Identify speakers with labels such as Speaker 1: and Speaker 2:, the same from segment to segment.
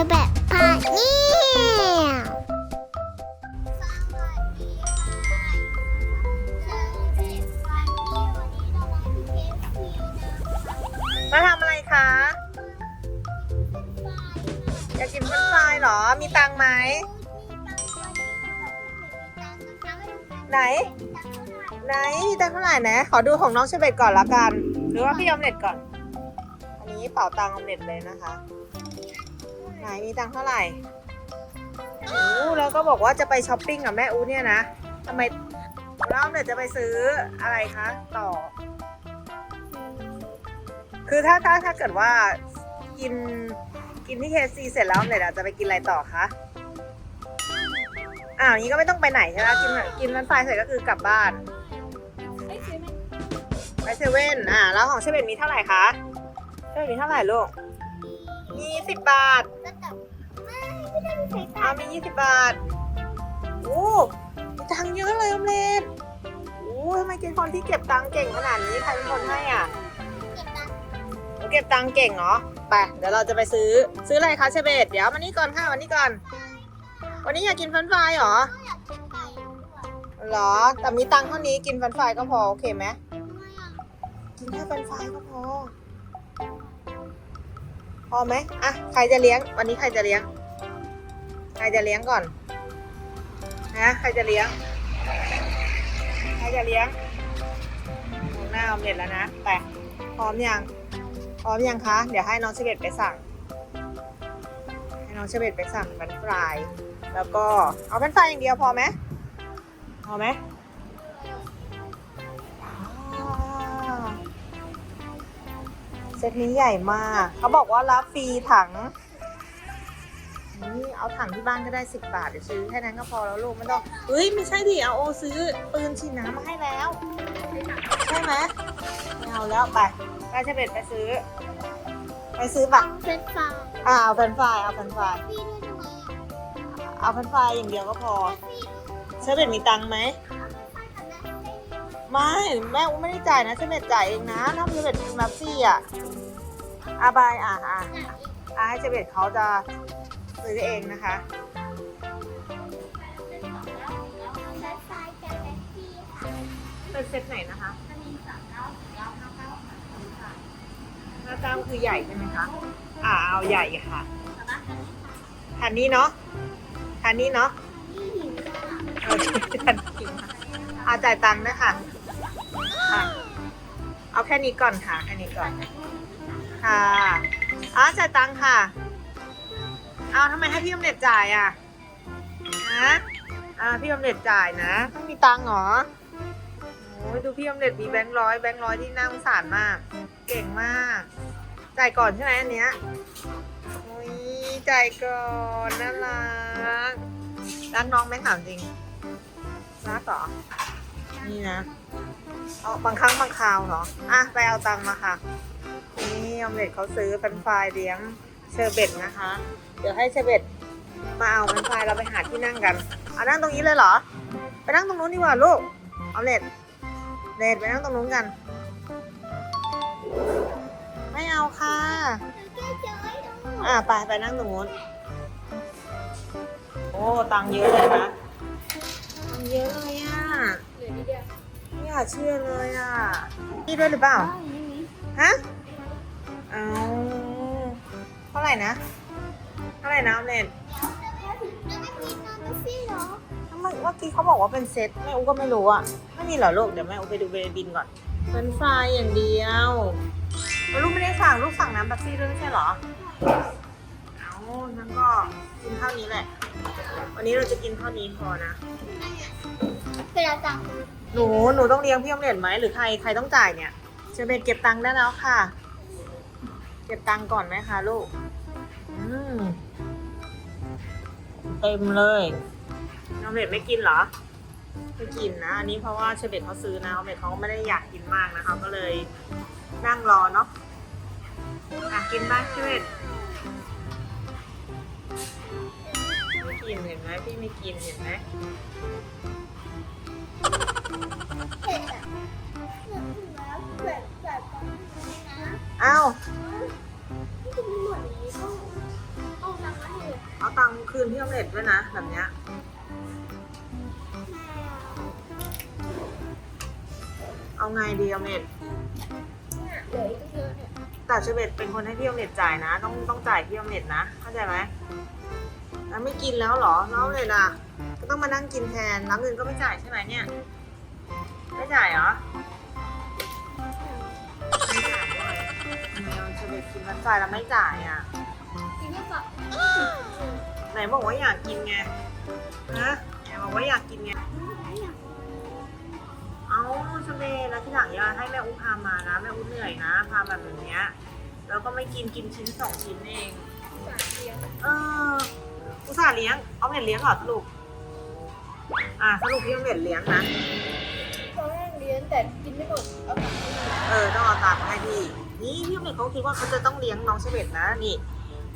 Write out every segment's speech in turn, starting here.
Speaker 1: อแบบพาเนี่ยมาทำ
Speaker 2: อะไรคะอยากกินเฟรนช์ฟรายเหรอ มีตังไหม ไหน ไหนมีตังเท่าไหร่นะ ขอดูของน้องเชเบตก่อนละกัน หรือว่าพี่ออมเล็ตก่อน อันนี้เป๋าตังออมเล็ตเลยนะคะ ไหนมีตังค์เท่าไหร่โอ้แล้วก็บอกว่าจะไปช้อปปิ้งกับแม่อูเนี่ยนะทำไมแล้วออมเล็ตจะไปซื้ออะไรคะต่อ คือถ้าถ้าถ้าเกิดว่ากินกินที่เคซีเสร็จแล้วออมเล็ตอาจะไปกินอะไรต่อคะอ้าวนี้ก็ไม่ต้องไปไหนใช่ไหมกินกินมันไฟรายเสร็จก็คือกลับบ้านไปเซเว่นอ่าแล้วของเชเว่นมีเท่าไหร่คะเชเว่นมีเท่าไหร่ลูกมีสิบบาท อ้ามียี่สิบบาท โอ้มีตังค์เยอะเลยอมเล็ตโอ้ทำไมเป็นคนที่เก็บตังค์เก่งขนาดนี้ใครเป็นคนให้อะเก็บตังค์เก่งเนาะไป เดี๋ยวเราจะไปซื้อ ซื้ออะไรคะเชเบตเดี๋ยววันนี้ก่อนค่ะ วันนี้ก่อน วันนี้อยากกินฟรนฟรายเหรอเหรอ แต่มีตังค์เท่านี้กินฟรนฟรายก็พอ โอเคไหมกินแค่ฟรนฟรายก็พอ พอไหมอะ ใครจะเลี้ยง วันนี้ใครจะเลี้ยง ครจะเลี้ยงก่อน นะ ใครจะเลี้ยง ใครจะเลี้ยงมองหน้าออมเล็ตแล้วนะไปพร้อมยังพร้อมยังคะ เดี๋ยวให้น้องเชเบตไปสั่ง ให้น้องเชเบตไปสั่งเป็นฟราย แล้วก็เอาเป็นฟรายอย่างเดียวพอไหมพอไหมเซตนี้ใหญ่มาก เขาบอกว่ารับฟรีถัง นี่เอาถังที่บ้านก็ได้สิบบาทเดี๋ยวซื้อแค่นั้นก็พอแล้วลูกไม่ต้องเฮ้ยไม่ใช่ดิเอาโอซื้อปืนฉีดน้ำมาให้แล้ว ใช่ไหมไม่เอาแล้วไปไปเชเบตไปซื้อ ไปซื้อปะ
Speaker 1: เป็นฟ้า
Speaker 2: อ่าเอาแฟรนช์ฟรายเอาแฟรนช์ฟราย
Speaker 1: ฟรีด้วยทำไมอะ
Speaker 2: เอาแฟรนช์ฟรายอย่างเดียวก็พอ
Speaker 1: ฟรี
Speaker 2: เชเบตมีตังค์ไหมไม่แม่อุ้มไม่ได้จ่ายนะเชเบตจ่ายเองนะถ้าเชเบตกินมาซี่อะอาบายอะอะอะให้เชเบตเขาจะ ซื้อเองนะคะ เป็นเซตไหนนะคะหน้าเก้าคือใหญ่ใช่ไหมคะ อ่าเอาใหญ่ค่ะคันนี้เนาะคันนี้เนาะเออคันนี้เอาจ่ายตังค์ด้วยค่ะค่ะเอาแค่นี้ก่อนค่ะ แค่นี้ก่อน ค่ะอ๋อจ่ายตังค์ค่ะ เอาทำไมให้พี่อมเล็ตจ่ายอะฮะอ่าพี่อมเล็ตจ่ายนะไม่มีตังค์เหรอโอ้ยดูพี่อมเล็ตมีแบงค์ร้อยแบงค์ร้อยที่น่าสงสารมาก เก่งมาก จ่ายก่อนใช่ไหมอันเนี้ยโอ้ยจ่ายก่อนน่ารักรักน้องไหมถามจริงรักเหรอนี่นะเอาบางครั้งบางคราวเหรออะไปเอาตังค์มาค่ะ นี่อมเล็ตเขาซื้อเป็นไฟรายเลี้ยง เชอร์เบตนะคะ เดี๋ยวให้เชอร์เบตมาเอาเป็นไฟรายเราไปหาที่นั่งกัน เอานั่งตรงนี้เลยเหรอ ไปนั่งตรงนู้นดีกว่าลูกออมเล็ตเล็ตไปนั่งตรงนู้นกัน ไม่เอาค่ะ อะไปไปนั่งตรงนู้น โอ้ตังเยอะเลยนะตังเยอะเลยอะไม่อยากเชื่อเลยอะนี่ด้วยหรือเปล่า ฮะ เอา เท่าไหร่นะ เท่าไหร่นะออมเล็ตทำไมเมื่อกี้เขาบอกว่าเป็นเซ็ตแม่อูก็ไม่รู้อะ ไม่มีเหรอลูก เดี๋ยวแม่อูไปดูเบบินก่อนเป็นไฟรายอย่างเดียวแล้วลูกไม่ได้สั่งลูกสั่งน้ำแป๊บซี่ด้วยไม่ใช่เหรอ เอางั้นก็กินเท่านี้แหละ วันนี้เราจะกินเท่านี้พอนะหนูหนูต้องเลี้ยงพี่อมเล็ตไหมหรือใครใครต้องจ่ายเนี่ยเชอร์เบตเก็บตังค์ได้แล้วค่ะ เก็บตังค์ก่อนไหมคะลูก เต็มเลยออมเล็ตไม่กินเหรอไม่กินนะอันนี้เพราะว่าเชอร์เบตเขาซื้อนะออมเล็ตเขาก็ไม่ได้อยากกินมากนะเขาก็เลยนั่งรอเนาะอะกินบ้างเชอร์เบตไม่กินเห็นไหมพี่ไม่กินเห็นไหมอ้าว
Speaker 1: เอา
Speaker 2: ตังค์คืนพี่ออมเล็ตด้วยนะ แบบเนี้ยเอาไงดีออมเล็ต
Speaker 1: เหลืออีกเยอะเนี่ย
Speaker 2: แต่เชเบตเป็นคนให้พี่ออมเล็ตจ่ายนะ ต้องต้องจ่ายพี่ออมเล็ตนะเข้าใจไหมแล้วไม่กินแล้วเหรอแล้วเลยล่ะก็ต้องมานั่งกินแทนแล้วเงินก็ไม่จ่ายใช่ไหมเนี่ยไม่จ่ายเหรอไม่จ่ายด้วยทำไมเอาชเบตกินมันจ่ายแล้วไม่จ่ายอะ
Speaker 1: ไห
Speaker 2: นบอกว่าอยากกินไงนะไหนบอกว่าอยากกินไง เอาชเบตแล้วที่หลังอย่าให้แม่อุ้พามานะ แม่อุ้เหนื่อยนะ พาแบบแบบเนี้ยแล้วก็ไม่กินกินชิ้นสองชิ้นเอง
Speaker 1: สามเลี้ยง
Speaker 2: เอออุตส่าห์เลี้ยง เอาเม็ดเลี้ยงเหรอสรุป อ่าสรุปพี่เอาเม็ดเลี้ยงนะ
Speaker 1: ตอนแรกเลี้ยงแต่กินไม่หมดเอากลับไป
Speaker 2: เออต้องเอาตามมาให้พี่ นี่พี่เอาเม็ดเขาคิดว่าเขาจะต้องเลี้ยงน้องเฉเบตนะ นี่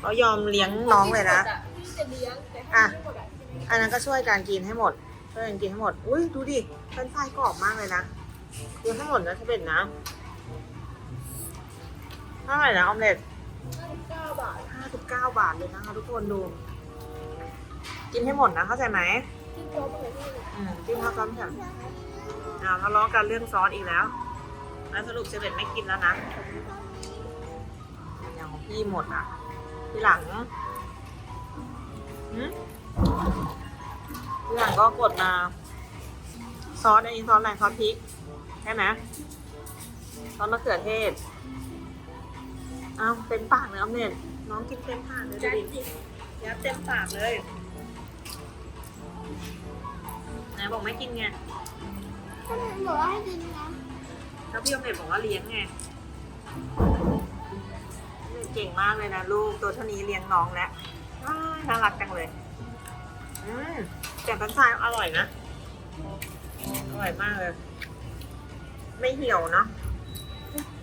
Speaker 2: เขายอมเลี้ยงน้องเลยนะ
Speaker 1: ที่ จะเลี้ยงแต่
Speaker 2: อะ
Speaker 1: ให้ไม่หมดอะ
Speaker 2: อันนั้นก็ช่วยการกินให้หมด ช่วยกันกินให้หมด อุ้ยดูดิเป็นไฟกรอบมากเลยนะกินให้หมดนะเฉเบตนนะเท่าไหร่นะออมเล็ต
Speaker 1: ห้าสิบเก้าบาท
Speaker 2: ห้าสิบเก้าบาทเลยนะคะทุกคนดู กินให้หมดนะเข้าใจไหม
Speaker 1: กินพร้อมเลยที่
Speaker 2: อืมจิ้มข้าวต้มฉันอ่าทะเลาะกันเรื่องซอสอีกแล้วแล้วสรุปเชเบตไม่กินแล้วนะอย่างของพี่หมดอะทีหลัง หืมทีหลังก็กดมา ซอสอันนี้ซอสอะไรซอสพริกใช่ไหมซอสมะเขือเทศเอาเต็มปากเลยออมเน็ตน้องกินเต็มปากเลยดู
Speaker 1: จาน
Speaker 2: ดิ
Speaker 1: จิบ
Speaker 2: ยัดเต็มปากเลยไหนบอกไม่กินไง
Speaker 1: ก็เลยบอกว่าให้กินนะ
Speaker 2: แล้วพี่อมเล็ตบอกว่าเลี้ยงไงเก่งมากเลยนะลูกตัวเท่านี้เลี้ยงน้องแล้วอ้าย น่ารักจังเลย อืมแต่พันชายอร่อยนะ อร่อยมากเลย ไม่เหี่ยวเนาะ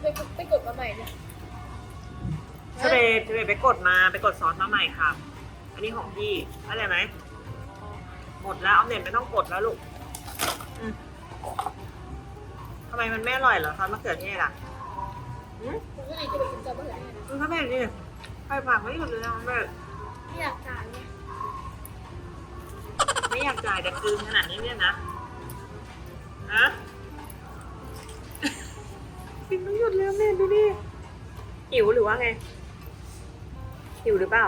Speaker 1: ไปกดไปกดมาใหม่เลย
Speaker 2: เฉลยเฉลยไปกดมาไปกดซอสมาใหม่ค่ะ อันนี้ของพี่เข้าใจไหม หมดแล้วออมเล็ตไม่ต้องกดแล้วลูกอืมทำไมมันไม่อร่อยเหรอซอสมะเขือเทศอะอืม
Speaker 1: ปกติจะไปกินกับมะเขือเทศนะ
Speaker 2: ดูถ้าแม่นี่ไฟปากไม่หยุดเลยนะแม่
Speaker 1: ไม่อยากทานไง
Speaker 2: ไม่อยากจ่ายแต่คืนขนาดนี้เนี่ยนะฮะกินไม่หยุดเลยแม่ดูดิหิวหรือว่าไงหิวหรือเปล่า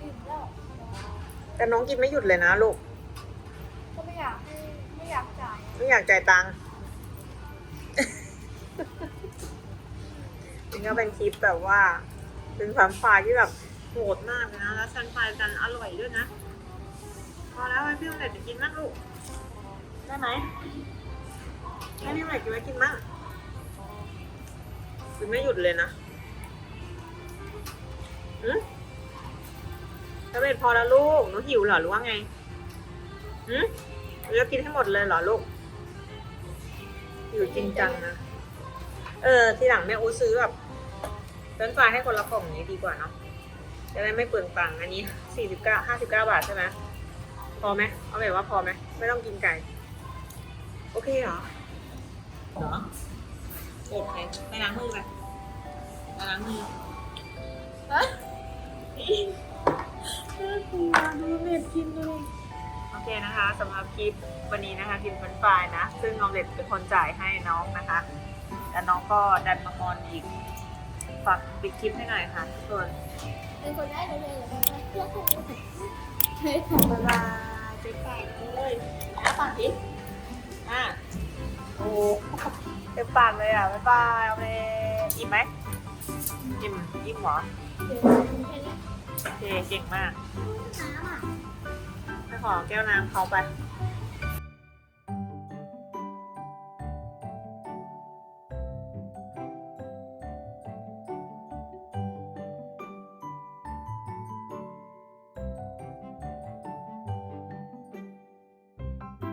Speaker 1: อิ่มแล้ว
Speaker 2: แต่น้องกินไม่หยุดเลยนะลูก
Speaker 1: ก็ไม่อยากให้ไม่อยากจ่าย
Speaker 2: ไม่อยากจ่ายตังค์จริงก็เป็นคลิปแบบว่า เป็นความฝ่ายที่แบบ โหดมากเลยนะ แล้วชันไฟกันอร่อยด้วยนะ พอแล้วให้พี่อมเล็ตไปกินบ้างลูก ได้ไหมให้พี่อมเล็ตกินไว้กินบ้างกินไม่หยุดเลยนะอืมแล้วเป็นพอแล้วลูก หนูหิวเหรอหรือว่าไงอืมหนูจะกินให้หมดเลยเหรอลูก อยู่จริงจังนะ เออ ทีหลังแม่อูซื้อแบบเป็นไฟรายให้คนละกล่องนี้ดีกว่าเนาะ จะได้ไม่เปลืองตังค์อันนี้สี่สิบเก้าห้าสิบเก้าบาทใช่ไหมพอไหมเอาแบบว่าพอไหมไม่ต้องกินไก่ โอเคเหรอเหรอโอเคไปล้างมือไปไปล้างมือ
Speaker 1: ฮะ
Speaker 2: น่ากลัวดูเม็ดกินดูโอเคนะคะสำหรับคลิปวันนี้นะคะกินเป็นไฟรายนะ ซึ่งออมเล็ตเป็นคนจ่ายให้น้องนะคะแต่น้องก็ดันมางอนอีกฝากปิดคลิปให้หน่อยค่ะทุกคน
Speaker 1: เป็นคนได้เลยเลยนะคะเพื่อให้เฮ้ย
Speaker 2: บ๊ายบายเจ๊ไก่เลยอ้าปากดิอะโอ้เต็มปากเลยอะบ๊ายบายเอาเลยอิ่มไหมอิ่มอิ่มเหรอ
Speaker 1: เดี๋ยวแค่นี้
Speaker 2: โอเคเก่งมากไปขอแก้วน้ำเขาไป